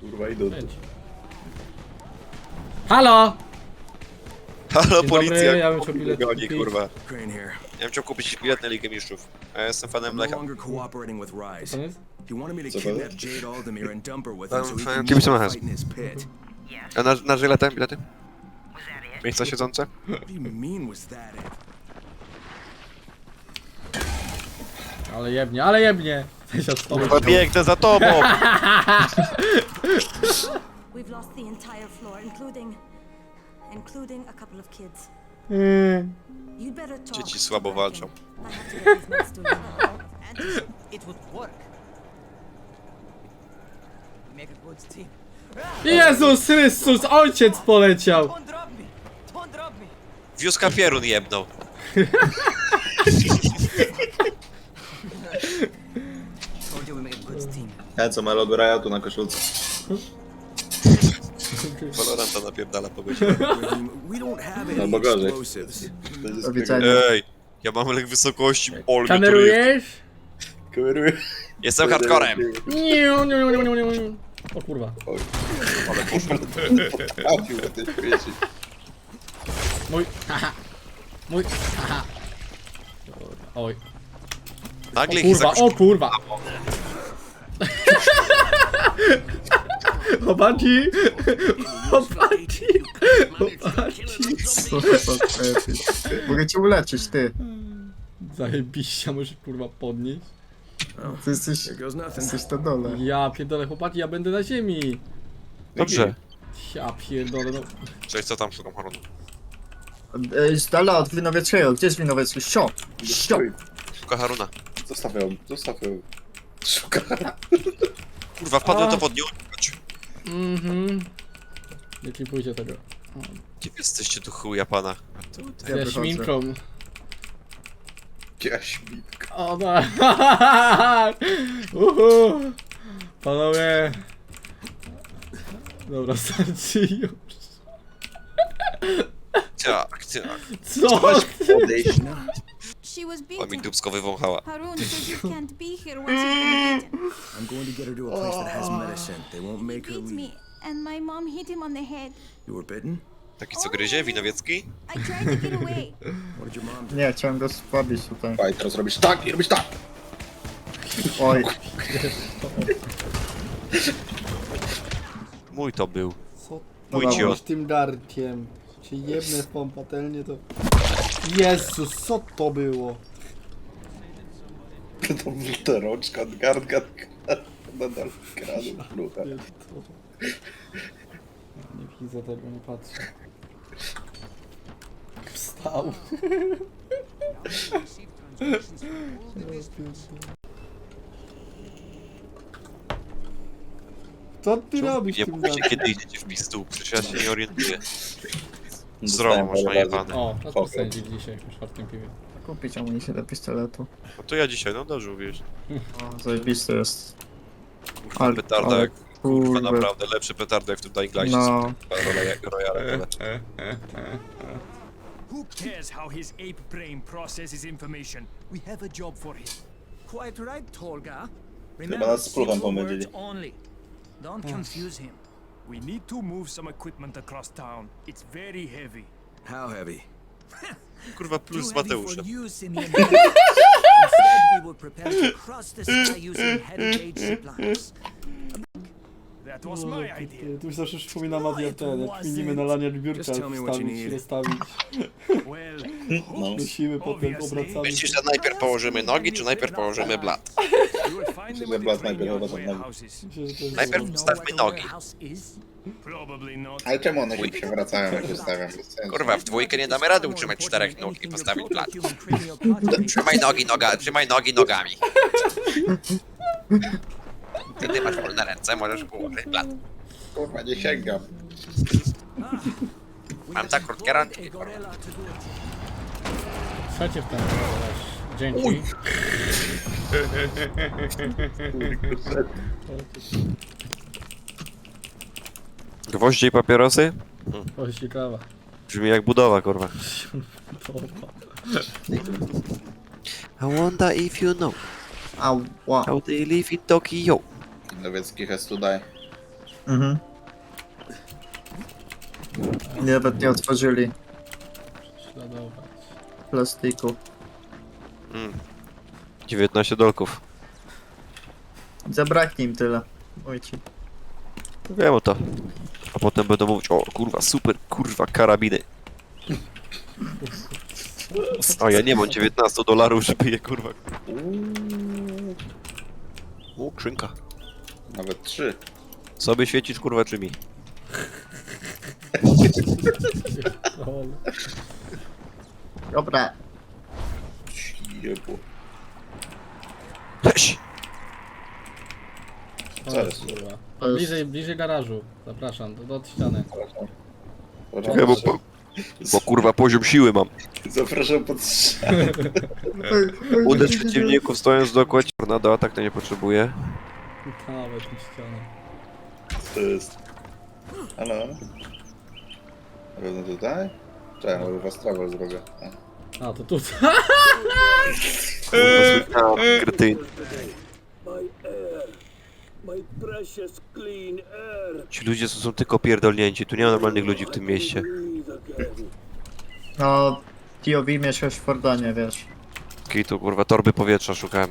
Kurwa idą. Halo! Halo, Dzień policja! dobry, ja bym chciał bilet Goni, kupić. kurwa. Crane here. Ja bym chciał kupić bilet na Ligę Mistrzów. A ja jestem fanem I'm no Lecha. longer cooperating with Rise. To jest? He wanted me to Co to kidnap jest? Jade Aldemir and dump her with him so he fajnie, can kibicem use her nas. fight in his pit. A na, na żyletę bilety? Miejsca siedzące? What do you mean was that it? Ale jebnie, ale jebnie! Kurwa, biegnę za tobą! We've lost the entire floor, including including a couple of kids. You'd better talk. Dzieci słabo walczą. I have to get these meds to Lena. It would work. We make a good team. Jezus Chrystus, ojciec poleciał! Wiózka Pierun jebnął. Told you we make a good team. Ten co ma logo Riotu na koszulce. Valoranta napierdala po godzinie. Albo gorzej. widzenia. Ej, ja mam lek wysokości, Ol, mnie tu jest. Kamerujesz? Kuruję. Jestem hardcorem. Niu, niu, niu, niu, niu, niu. O kurwa. Ale poszedł. Trafił na te śmieci. Mój, haha. Mój, haha. Oj. Nagle O ich kurwa, zakuś... o kurwa. Chłopaki! Chłopaki! Chłopaki! Co to. Mogę cię uleczyć, ty. Zajebiście, możesz kurwa podnieść. Ty jesteś, jesteś na dole. Ja pierdolę, chłopaki, ja będę na ziemi. Dobrze. Ja pierdolę, no. Cześć, co tam szukam Harunu? Ej, Z dala od Winowieckiego. Gdzie jest Winowiecki? Sio! Sio! Szuka Haruna. Zostaw ją, zostaw ją. Szuka. Kurwa, wpadłem A. to pod nią. Mhm. Nie klipujcie tego. Gdzie wy jesteście tu chuja pana? A tutaj. Ja Ja wychodzę. śminką. Jaśmitka. O tak! Uhu! Panowie! Dobra, starczy już. Tak, tak. Co? Odejść. She was O mi beaten. dubsko wywąchała. Harun says you can't be here once you've been beaten. I'm going to get her to a place that has medicine. They won't He make her beat leave. me, and my mom hit him on the head. You were bitten? Taki co gryzie, winowiecki? I tried to get away. What did your mom do? Nie, chciałem go słabić tutaj. Faj, teraz robisz tak i robisz tak. Oj, Mój to był. Co Mój Dobra, ciot. z tym darkiem? Czy jebnę w pompatelnie to... Jezus, co to było? To był ta rączka, gard, gard, gard. Nadal kradł plucha. Nie widzę tego, nie patrzę. Wstał. Co ty robisz Nie tym darkiem? kiedy idziecie w pistu, przecież ja się nie orientuję. Dostałem Zdrowo, masz parę najebane. O, teraz Spoko. posędzi dzisiaj w czwartym piwie. kupić amunicję do pistoletu. No to ja dzisiaj, no dobrze wiesz. O, zajebisty jest. Kurwa, Ale- petarda ale jak... Kurwa, Kurwa. naprawdę, lepszy petarda jak w tym Dying Lightie. No. Royale, Who cares how his ape brain processes information? We have a job for him. Quite right, Tolga. Chyba nas z pluchem simple pomylili. words only. Don't confuse him. We need to move some equipment across town. It's very heavy. How heavy? Kurwa, plus z Too heavy for Mateuszem. use in the Instead, we will prepare to cross the sky using heavy gauge supplies. That was my idea. Tu już zawsze przypomina No, Madia ten, jak minimy na lanie biurka wstawić, rozstawić. Well, No. Musimy potem obracamy. Myślisz, że najpierw położymy nogi, czy najpierw położymy blat? you will find them Że in the blat najpierw obrazem nogi. warehouses. Myślę, że to jest Najpierw know wstawmy nogi. Probably not. Ale czemu one się przewracają, jak ustawiam? Bez sensu. Kurwa, w dwójkę nie damy rady utrzymać czterech nóg i postawić blat. Trzymaj nogi, noga, trzymaj nogi nogami. Ty, ty masz wolne ręce, możesz położyć blat. Kurwa, nie sięgam. Mam tak krótkie rączki, kurwa. Trzecie w ten Dzięki. Gwoździe i papierosy? O, ciekawa. Brzmi jak budowa, kurwa. Dobra. I wonder if you know Ała. how they live in Tokyo. Nowiecki has to die. Mhm. Nawet nie otworzyli Śladować. plastiku. 19 dolków. Zabraknie im tyle. Ojci. Wiem o to. A potem będą mówić, o kurwa, super, kurwa, karabiny. A ja nie mam 19 dolarów, żeby je kurwa... O, krzynka. Nawet trzy. Sobie świecisz kurwa czy mi? Dobra. Jebo. Leś! Co jest? kurwa. To jest- Bliżej, bliżej garażu. Zapraszam, do, do od ściany. Czekaj, bo, bo, bo kurwa poziom siły mam. Zapraszam pod strzał. Uderz przeciwników stojąc dookoła tornado, atak to nie potrzebuje. Kawałek mi ścianę. To jest. Halo? Na pewno tutaj? Czekaj, może was travel zrobię. A. A, to tu. Kurwa, słyszałem, kretyn. Ci ludzie są, są tylko pierdolnięci, tu nie ma normalnych ludzi w tym mieście. No, POV mieszkasz w Fordanie, wiesz. Kitu, kurwa, torby powietrza szukałem.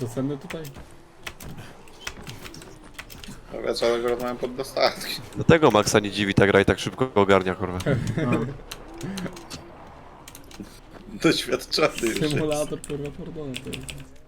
Dostępny tutaj? No wiesz, ale akurat mają pod dostatki. Dlatego Maxa nie dziwi ta gra i tak szybko go ogarnia, kurwa. No. Doświadczony już jest. Symulator kurwa Fordonu to jest.